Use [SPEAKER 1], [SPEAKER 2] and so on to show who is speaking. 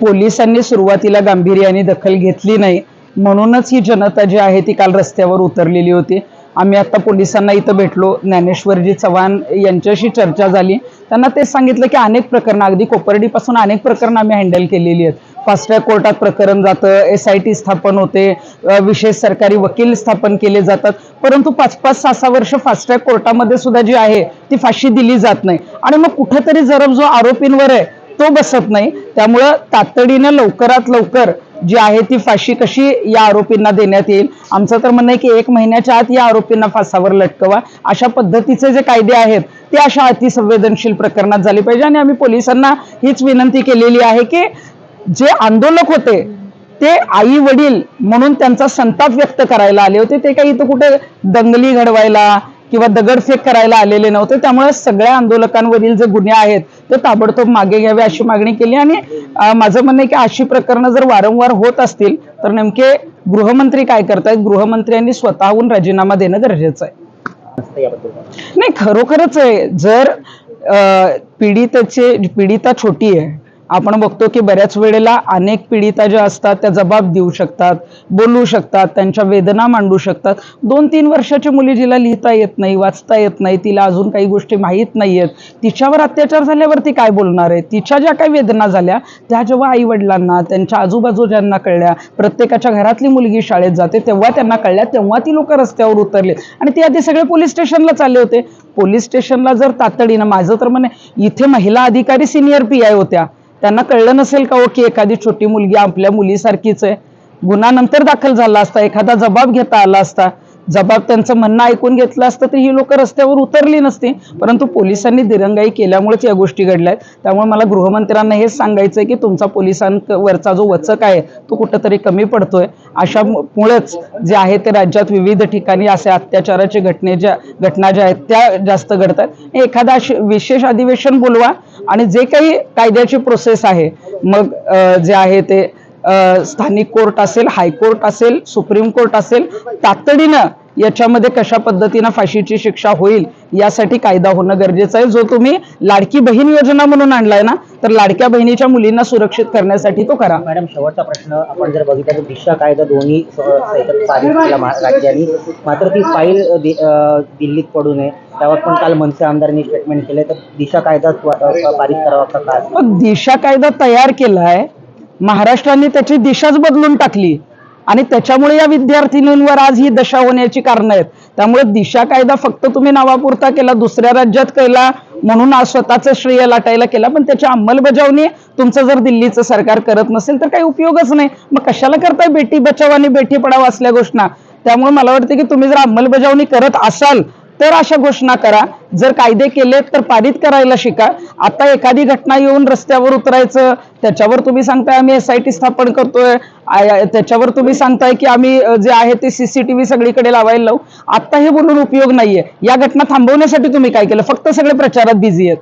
[SPEAKER 1] पोलिसांनी सुरुवातीला गांभीर्याने दखल घेतली नाही. म्हणूनच ही जनता जी आहे ती काल रस्त्यावर उतरलेली होती. आम्ही आता पोलिसांना इथं भेटलो. ज्ञानेश्वरजी चव्हाण यांच्याशी चर्चा झाली. त्यांना तेच सांगितलं की अनेक प्रकरणं अगदी कोपर्डीपासून अनेक प्रकरणं आम्ही हँडल केलेली आहेत. फास्ट ट्रॅक कोर्टात प्रकरण जातं एस आय टी स्थापन होते विशेष सरकारी वकील स्थापन केले जातात. परंतु पाच पाच सहा सहा वर्ष फास्ट ट्रॅक कोर्टामध्ये सुद्धा जी आहे ती फाशी दिली जात नाही. आणि मग कुठेतरी जरब जो आरोपींवर आहे तो बसत नाही. त्यामुळं तातडीनं लवकरात लवकर जी आहे ती फाशी कशी या आरोपींना देण्यात येईल? आमचं तर म्हणणं आहे की एक महिन्याच्या आत या आरोपींना फासावर लटकवा. अशा पद्धतीचे जे कायदे आहेत ते अशा अतिसंवेदनशील प्रकरणात झाले पाहिजे. आणि आम्ही पोलिसांना हीच विनंती केलेली आहे की जे आंदोलक होते ते आई वडील म्हणून त्यांचा संताप व्यक्त करायला आले होते. ते काही इथं कुठे दंगली घडवायला किंवा दगडफेक करायला आलेले नव्हते. त्यामुळे सगळ्या आंदोलकांवरील जे गुन्हे आहेत ते ताबडतोब मागे घ्यावे अशी मागणी केली. आणि माझं म्हणणं आहे की अशी प्रकरणं जर वारंवार होत असतील तर नेमके गृहमंत्री काय करतायत? गृहमंत्र्यांनी स्वतःहून राजीनामा देणं गरजेचं आहे. नाही खरोखरच आहे. जर अं, पीडिताचे पीडिता छोटी आहे आपण बघतो की बऱ्याच वेळेला अनेक पीडिता ज्या असतात त्या जबाब देऊ शकतात बोलू शकतात त्यांच्या वेदना मांडू शकतात. दोन तीन वर्षाची मुली जिला लिहिता येत नाही वाचता येत नाही तिला अजून काही गोष्टी माहीत नाही आहेत तिच्यावर अत्याचार झाल्यावरती काय बोलणार आहे? तिच्या ज्या काही वेदना झाल्या त्या जेव्हा आई वडिलांना त्यांच्या आजूबाजूच्यांना कळल्या प्रत्येकाच्या घरातली मुलगी शाळेत जाते तेव्हा त्यांना कळल्या तेव्हा ती लोक रस्त्यावर उतरले. आणि ते आधी सगळे पोलीस स्टेशनला चालले होते. पोलीस स्टेशनला जर तातडीनं माझं तर म्हणे इथे महिला अधिकारी सिनियर पी आय होत्या. त्यांना कळलं नसेल का ओ की एखादी छोटी मुलगी आपल्या मुलीसारखीच आहे? गुन्हा नंतर दाखल झाला असता एखादा जबाब घेता आला असता. जबाब त्यांचं म्हणणं ऐकून घेतलं असतं तर ही लोक रस्त्यावर उतरली नसती. परंतु पोलिसांनी दिरंगाई केल्यामुळेच या गोष्टी घडल्या आहेत त्यामुळे मला गृहमंत्र्यांना हेच सांगायचं आहे की तुमचा पोलिसांवरचा जो वचक आहे तो कुठंतरी कमी पडतोय. अशा मुळेच जे आहे ते राज्यात विविध ठिकाणी असे अत्याचाराचे घटने ज्या घटना ज्या आहेत त्या जास्त घडतात. एखादा विशेष अधिवेशन बोलवा आणि जे काही कायद्याची प्रोसेस आहे मग जे आहे ते स्थानिक कोर्ट असेल हायकोर्ट असेल सुप्रीम कोर्ट असेल तातडीनं याच्यामध्ये कशा पद्धतीनं फाशीची शिक्षा होईल यासाठी कायदा होणं गरजेचं आहे. जो तुम्ही लाडकी बहीण योजना म्हणून आणलाय ना तर लाडक्या बहिणीच्या मुलींना सुरक्षित करण्यासाठी तो करा.
[SPEAKER 2] मॅडम शेवटचा प्रश्न आपण जर बघितला तर दिशा कायदा दोन्ही राज्यांनी. मात्र ती फाईल दिल्लीत पडू नये. त्यावर पण काल मनसे आमदारांनी स्टेटमेंट केले तर दिशा कायदा पारित करावा का?
[SPEAKER 1] दिशा कायदा तयार केलाय महाराष्ट्राने त्याची दिशाच बदलून टाकली. आणि त्याच्यामुळे या विद्यार्थिनींवर आज ही दशा होण्याची कारण आहेत. त्यामुळे दिशा कायदा फक्त तुम्ही नावापुरता केला दुसऱ्या राज्यात केला म्हणून आज स्वतःच श्रेय लाटायला केला पण त्याची अंमलबजावणी तुमचं जर दिल्लीचं सरकार करत नसेल तर काही उपयोगच नाही. मग कशाला करताय बेटी बचाव आणि बेटी पडाव असल्या घोषणा? त्यामुळे मला वाटतं की तुम्ही जर अंमलबजावणी करत असाल तर अशा घोषणा करा. जर कायदे केले तर पारित करायला शिका. आता एखादी घटना येऊन रस्त्यावर उतरायचं त्याच्यावर तुम्ही सांगताय आम्ही एस आय टी स्थापन करतोय. त्याच्यावर तुम्ही सांगताय की आम्ही जे आहे ते सीसीटीव्ही सगळीकडे लावायला लावू. आता हे बोलून उपयोग नाहीये. या घटना थांबवण्यासाठी तुम्ही काय केलं? फक्त सगळे प्रचारात बिझी आहेत.